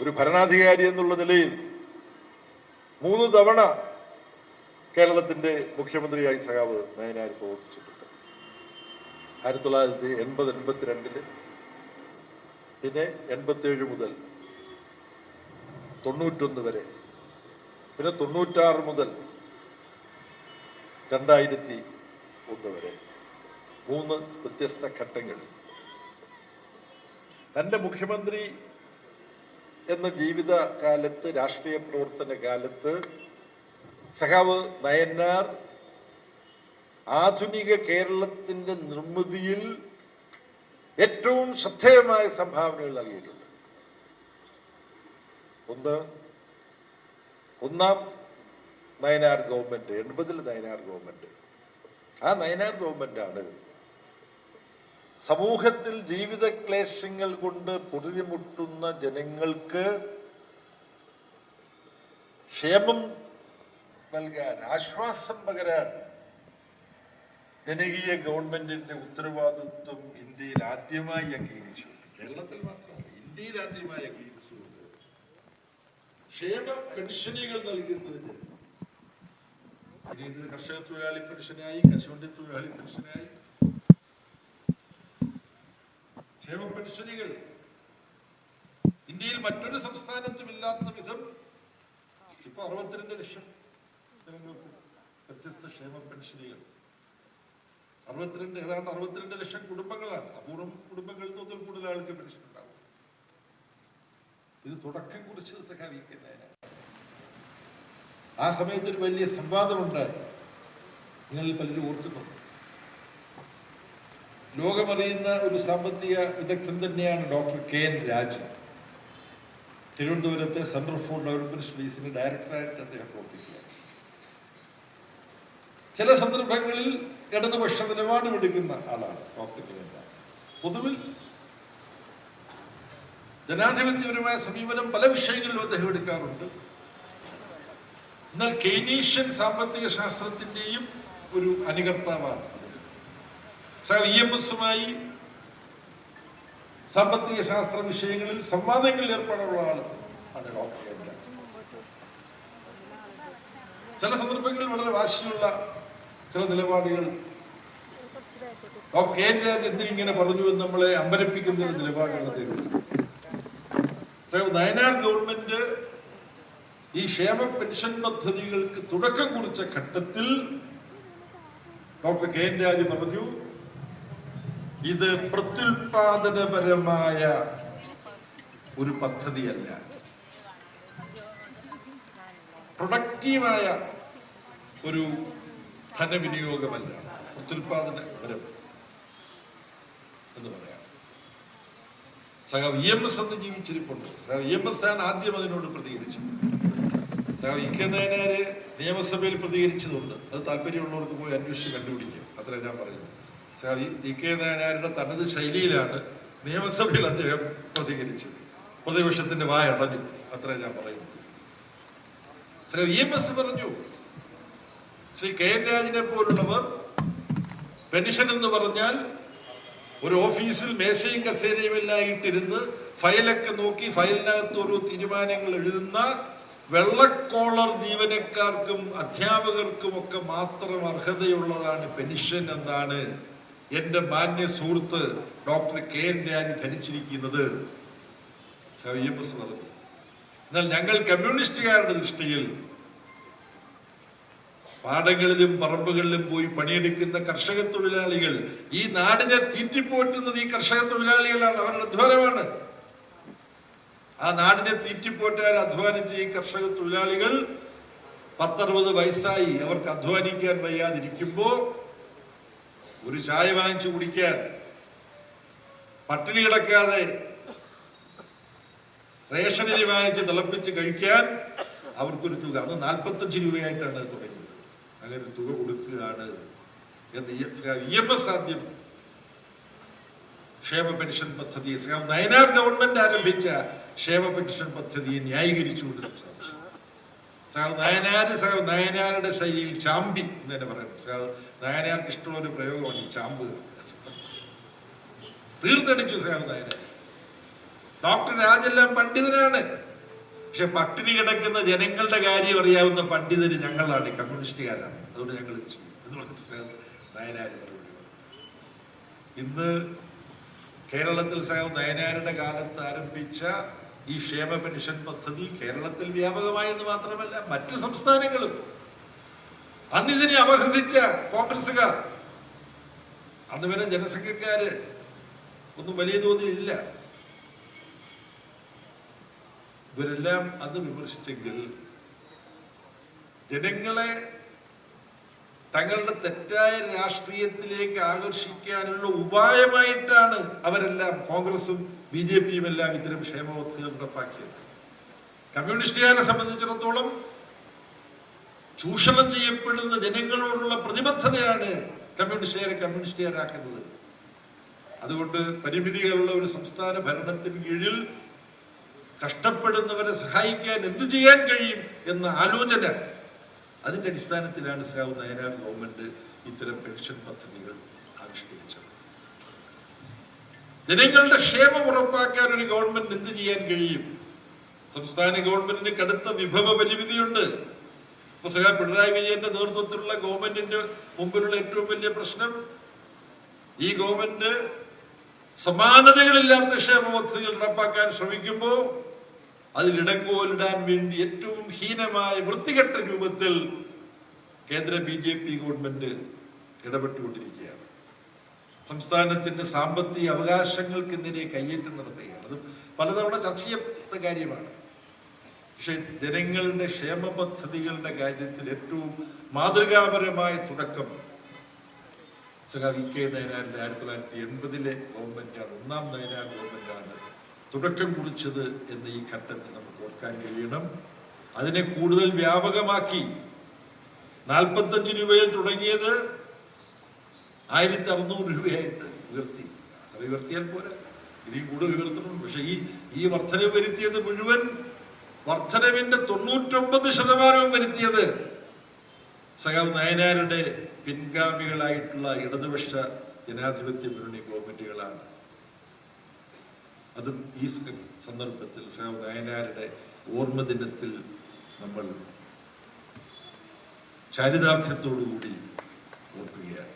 ഒരു ഭരണാധികാരി എന്നുള്ള നിലയിൽ മൂന്ന് തവണ കേരളത്തിന്റെ മുഖ്യമന്ത്രിയായി സഖാവ് നയനാർ പ്രവർത്തിച്ചിട്ടുണ്ട്. ആയിരത്തി തൊള്ളായിരത്തി എൺപത് എൺപത്തിരണ്ടിൽ. പിന്നെ എൺപത്തിയേഴ് മുതൽ തൊണ്ണൂറ്റൊന്ന് വരെ. പിന്നെ തൊണ്ണൂറ്റാറ് മുതൽ രണ്ടായിരത്തി ഒന്ന് വരെ. മൂന്ന് വ്യത്യസ്ത ഘട്ടങ്ങളിൽ. തന്റെ മുഖ്യമന്ത്രി എന്ന ജീവിതകാലത്ത് രാഷ്ട്രീയ പ്രവർത്തന കാലത്ത് സഖാവ് നയന്നാർ ആധുനിക കേരളത്തിന്റെ നിർമ്മിതിയിൽ ഏറ്റവും ശ്രദ്ധേയമായ സംഭാവനകൾ നൽകിയിട്ടുണ്ട്. ഒന്ന് ഒന്നാം നയനാർ ഗവൺമെന്റ് എൺപതിൽ നയനാർ ഗവൺമെന്റ്. ആ നയനാർ ഗവൺമെന്റാണ് സമൂഹത്തിൽ ജീവിത ക്ലേശങ്ങൾ കൊണ്ട് പൊതുതിമുട്ടുന്ന ജനങ്ങൾക്ക് ക്ഷേമം നൽകാൻ ആശ്വാസം പകരാൻ ജനകീയ ഗവൺമെന്റിന്റെ ഉത്തരവാദിത്വം ഇന്ത്യയിൽ ആദ്യമായി അംഗീകരിച്ചു കേരളത്തിൽ മാത്രമല്ല ഇന്ത്യയിൽ ആദ്യമായി അംഗീകരിച്ചു ക്ഷേമ പെൻഷനുകൾ നൽകുന്നതിന് കർഷക തൊഴിലാളി പെൻഷനായി കശുവണ്ടി തൊഴിലാളി പെൻഷനായി ക്ഷേമ പെൻഷനുകൾ ഇന്ത്യയിൽ മറ്റൊരു സംസ്ഥാനത്തും ഇല്ലാത്ത വിധം ഇപ്പൊ അറുപത്തിരണ്ട് ലക്ഷം ജനങ്ങൾക്ക് വ്യത്യസ്ത ക്ഷേമ പെൻഷനുകൾ അറുപത്തിരണ്ട് ഏതാണ്ട് അറുപത്തിരണ്ട് ലക്ഷം കുടുംബങ്ങളാണ്. അപൂർവം കുടുംബങ്ങളിൽ നിന്ന് കൂടുതൽ ആൾക്ക് പെൻഷൻ ഉണ്ടാവും. ഇത് തുടക്കം കുറിച്ചത് സഹായിക്കുന്നതിന് ആ സമയത്ത് ഒരു വലിയ സംവാദമുണ്ട് നിങ്ങളിൽ പലരും ഓർക്കുന്നുണ്ട് ലോകമറിയുന്ന ഒരു സാമ്പത്തിക വിദഗ്ധൻ തന്നെയാണ് ഡോക്ടർ കെ എൻ രാജൻ. തിരുവനന്തപുരത്തെ സെൻട്രൽ ഫോർ ഡെവലപ്മെന്റ് സ്റ്റഡീസിന്റെ ഡയറക്ടറായിട്ട് അദ്ദേഹം പ്രവർത്തിക്കുക ചില സന്ദർഭങ്ങളിൽ ഇടതുപക്ഷ നിലപാടുമെടുക്കുന്ന ആളാണ് ഡോക്ടർ കെ എൻ രാജൻ. പൊതുവിൽ ജനാധിപത്യപരമായ സമീപനം പല വിഷയങ്ങളിലും അദ്ദേഹം എടുക്കാറുണ്ട്. എന്നാൽ കെയ്നീഷ്യൻ സാമ്പത്തിക ശാസ്ത്രത്തിന്റെയും ഒരു അനുകർത്താവാണ്. സാർ ഇ എസുമായി സാമ്പത്തിക ശാസ്ത്ര വിഷയങ്ങളിൽ സംവാദങ്ങളിൽ ഏർപ്പെടാനുള്ള ആൾ ആണ് ഡോക്ടർ. ചില സന്ദർഭങ്ങളിൽ വളരെ വാശിയുള്ള ചില നിലപാടുകൾ ഡോക്ടർ എൻ രാജ് എന്തിനിങ്ങനെ പറഞ്ഞു എന്ന് നമ്മളെ അമ്പരപ്പിക്കുന്ന ഒരു നിലപാടാണ് അദ്ദേഹം നയനാർ ഗവൺമെന്റ് ഈ ക്ഷേമ പെൻഷൻ പദ്ധതികൾക്ക് തുടക്കം കുറിച്ച ഘട്ടത്തിൽ ഡോക്ടർ കെ എൻ രാജ് പറഞ്ഞു ഇത് പ്രത്യുൽപാദനപരമായ ഒരു പദ്ധതിയല്ല. പ്രൊഡക്റ്റീവായ ഒരു ധനവിനിയോഗമല്ല. പ്രത്യുൽപാദനപരം എന്ന് പറയാം. സഹ ഇ എം എസ് എന്ന് ജീവിച്ചിരിപ്പുണ്ട്. സഖാവ് ഇ എം എസ് ആണ് ആദ്യം അതിനോട് പ്രതികരിച്ചത്. സഖാവ് ഇ കെ നിയമസഭയിൽ പ്രതികരിച്ചതുണ്ട്. അത് താല്പര്യമുള്ളവർക്ക് പോയി അന്വേഷിച്ച് കണ്ടുപിടിക്കും. അത്ര ഞാൻ പറയുന്നത്. ഇ കെ നായനാരുടെ തനത് ശൈലിയിലാണ് നിയമസഭയിൽ അദ്ദേഹം പ്രതികരിച്ചത്. പ്രതിപക്ഷത്തിന്റെ വായ അടഞ്ഞു. അത്ര ഞാൻ പറയുന്നു. സഖാവ് ഇ എം എസ് പറഞ്ഞു ശ്രീ കെ എൻ രാജിനെ പോലുള്ളവർ പെൻഷൻ എന്ന് പറഞ്ഞാൽ ഒരു ഓഫീസിൽ മേശയും കസേരയും എല്ലാം ഇട്ടിരുന്ന് ഫയലൊക്കെ നോക്കി ഫയലിനകത്ത് ഓരോ തീരുമാനങ്ങൾ എഴുതുന്ന വെള്ളക്കോളർ ജീവനക്കാർക്കും അധ്യാപകർക്കും ഒക്കെ മാത്രം അർഹതയുള്ളതാണ് പെൻഷൻ എന്നാണ് എന്റെ മാന്യ സുഹൃത്ത് ഡോക്ടർ കെ എൻ രാജി ധരിച്ചിരിക്കുന്നത് എന്നാൽ ഞങ്ങൾ കമ്മ്യൂണിസ്റ്റുകാരുടെ ദൃഷ്ടിയിൽ പാടങ്ങളിലും പറമ്പുകളിലും പോയി പണിയെടുക്കുന്ന കർഷക തൊഴിലാളികൾ ഈ നാടിനെ തീറ്റിപ്പോറ്റുന്നത് ഈ കർഷക തൊഴിലാളികളാണ് അവരുടെ അധ്വാനമാണ്. ആ നാടിനെ തീറ്റിപ്പോറ്റാൻ അധ്വാനിച്ച ഈ കർഷക തൊഴിലാളികൾ പത്തറുപത് വയസ്സായി അവർക്ക് അധ്വാനിക്കാൻ വയ്യാതിരിക്കുമ്പോ ഒരു ചായ വാങ്ങിച്ചു കുടിക്കാൻ പട്ടിണി കിടക്കാതെ റേഷനരി വാങ്ങിച്ച് തിളപ്പിച്ച് കഴിക്കാൻ അവർക്കൊരു തുക. അന്ന് നാൽപ്പത്തഞ്ച് രൂപയായിട്ടാണ് തുടങ്ങിയത്. അങ്ങനെ ഒരു തുക കൊടുക്കുകയാണ് എന്ന് ഇ എം എസ് ആദ്യം ക്ഷേമ പെൻഷൻ പദ്ധതി നയനാർ ഗവൺമെന്റ് ആരംഭിച്ച ക്ഷേമ പെൻഷൻ പദ്ധതിയെ ന്യായീകരിച്ചുകൊണ്ട് സംസാരിച്ചു. സഖാവ് നയനാര് സഖാവ് നയനാരുടെ ശൈലിയിൽ ചാമ്പി എന്ന് തന്നെ പറയുന്നത്. സഖാവ് നയനാർക്ക് ഇഷ്ടമുള്ള ഒരു പ്രയോഗമാണ് ഈ ചാമ്പുക തീർത്തടിച്ചു സഖാവ് നയനാർ ഡോക്ടർ രാജെല്ലാം പണ്ഡിതനാണ്. പക്ഷെ പട്ടിണി കിടക്കുന്ന ജനങ്ങളുടെ കാര്യം അറിയാവുന്ന പണ്ഡിതര് ഞങ്ങളാണ്. കമ്മ്യൂണിസ്റ്റുകാരാണ്. അതുകൊണ്ട് ഞങ്ങൾ എന്ന് പറഞ്ഞിട്ട് സഹ മറുപടി ഇന്ന് കേരളത്തിൽ സഹ നയനാരുടെ കാലത്ത് ആരംഭിച്ച ഈ ക്ഷേമ പെൻഷൻ പദ്ധതി കേരളത്തിൽ വ്യാപകമായെന്ന് മാത്രമല്ല മറ്റു സംസ്ഥാനങ്ങളും. അന്ന് ഇതിനെ അപഹസിച്ച കോൺഗ്രസുകാർ അന്ന് വരെ ജനസംഖ്യക്കാര് ഒന്നും വലിയ തോതിൽ ഇല്ല. ഇവരെല്ലാം അത് വിമർശിച്ചെങ്കിൽ ജനങ്ങളെ തങ്ങളുടെ തെറ്റായ രാഷ്ട്രീയത്തിലേക്ക് ആകർഷിക്കാനുള്ള ഉപായമായിട്ടാണ് അവരെല്ലാം കോൺഗ്രസും ബി ജെ പിയും എല്ലാം ഇത്തരം ക്ഷേമ പദ്ധതികൾ നടപ്പാക്കിയത് കമ്മ്യൂണിസ്റ്റുകാരെ സംബന്ധിച്ചിടത്തോളം ചൂഷണം ചെയ്യപ്പെടുന്ന ജനങ്ങളോടുള്ള പ്രതിബദ്ധതയാണ് കമ്മ്യൂണിസ്റ്റുകാരെ കമ്മ്യൂണിസ്റ്റുകാരാക്കുന്നത്. അതുകൊണ്ട് പരിമിതികളുള്ള ഒരു സംസ്ഥാന ഭരണത്തിന് കീഴിൽ കഷ്ടപ്പെടുന്നവരെ സഹായിക്കാൻ എന്തു ചെയ്യാൻ കഴിയും എന്ന ആലോചന അതിന്റെ അടിസ്ഥാനത്തിലാണ് സാവ് നയനാർ ഗവൺമെന്റ് ഇത്തരം പെൻഷൻ പദ്ധതികൾ ആവിഷ്കരിച്ചത്. ജനങ്ങളുടെ ക്ഷേമം ഉറപ്പാക്കാൻ ഒരു ഗവൺമെന്റ് എന്ത് ചെയ്യാൻ കഴിയും? സംസ്ഥാന ഗവൺമെന്റിന് കടുത്ത വിഭവ പരിമിതിയുണ്ട്. സഖാ പിണറായി വിജയന്റെ നേതൃത്വത്തിലുള്ള ഗവൺമെന്റിന്റെ മുമ്പിലുള്ള ഏറ്റവും വലിയ പ്രശ്നം ഈ ഗവൺമെന്റ് സമാനതകളില്ലാത്ത ക്ഷേമ പദ്ധതികൾ നടപ്പാക്കാൻ ശ്രമിക്കുമ്പോൾ അതിൽ ഇടങ്കോലിടാൻ വേണ്ടി ഏറ്റവും ഹീനമായ വൃത്തികെട്ട രൂപത്തിൽ കേന്ദ്ര ബി ജെ പി ഗവൺമെന്റ് ഇടപെട്ടുകൊണ്ടിരിക്കുകയാണ് സംസ്ഥാനത്തിന്റെ സാമ്പത്തിക അവകാശങ്ങൾക്കെതിരെ കയ്യേറ്റം നടത്തുകയാണ്. അത് പലതവണ ചർച്ച ചെയ്യപ്പെട്ട കാര്യമാണ്. പക്ഷെ ജനങ്ങളുടെ ക്ഷേമ പദ്ധതികളുടെ കാര്യത്തിൽ ഏറ്റവും മാതൃകാപരമായ തുടക്കം വി കെ നയനാറിന്റെ ആയിരത്തി തൊള്ളായിരത്തി എൺപതിലെ ഗവൺമെന്റാണ് ഒന്നാം നയനാർ ഗവൺമെന്റാണ് തുടക്കം കുറിച്ചത് എന്ന ഈ ഘട്ടത്തിൽ നമുക്ക് ഓർക്കാൻ കഴിയണം. അതിനെ കൂടുതൽ വ്യാപകമാക്കി നാൽപ്പത്തഞ്ച് രൂപയിൽ തുടങ്ങിയത് ആയിരത്തി അറുന്നൂറ് രൂപയായിട്ട് ഉയർത്തി. അത്ര ഉയർത്തിയാൽ പോരാ. ഇനിയും കൂടുതൽ ഉയർത്തണം. പക്ഷെ ഈ ഈ വർധനവ് വരുത്തിയത് മുഴുവൻ വർധനവിന്റെ തൊണ്ണൂറ്റൊമ്പത് ശതമാനവും വരുത്തിയത് സഖാവ് നയനാരുടെ പിൻഗാമികളായിട്ടുള്ള ഇടതുപക്ഷ ജനാധിപത്യ മുന്നണി ഗവൺമെന്റുകളാണ്. അതും ഈ സന്ദർഭത്തിൽ സഖാവ് നയനാരുടെ ഓർമ്മ ദിനത്തിൽ നമ്മൾ ചാരിതാർത്ഥ്യത്തോടുകൂടി ഓർക്കുകയാണ്.